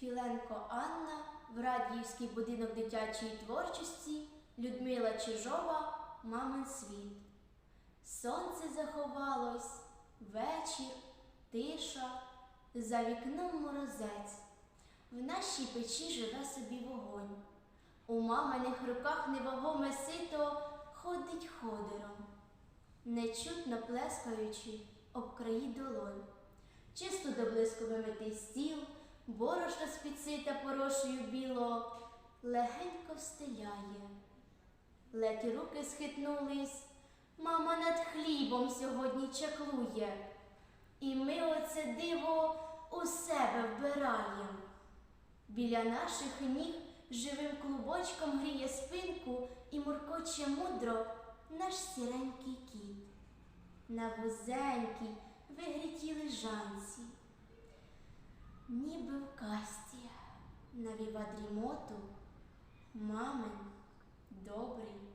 Філенко Анна в Радіївський будинок дитячої творчості Людмила Чижова Мамин світ. Сонце заховалось, вечір, тиша, за вікном морозець. В нашій печі живе собі вогонь. У маминих руках невагоме сито ходить ходором, нечутно плескаючи об краї долонь. Чисто до блиску вимитий стіл, борошно з-під сита порошою біло, легенько встиляє. Леті руки схитнулись, мама над хлібом сьогодні чаклує, і ми оце диво у себе вбираєм. Біля наших ніг живим клубочком гріє спинку і муркоче мудро наш сіренький кіт. На вузенькій вигрітій лежанці, ніби в касті навіва дрімоту мамин добрий.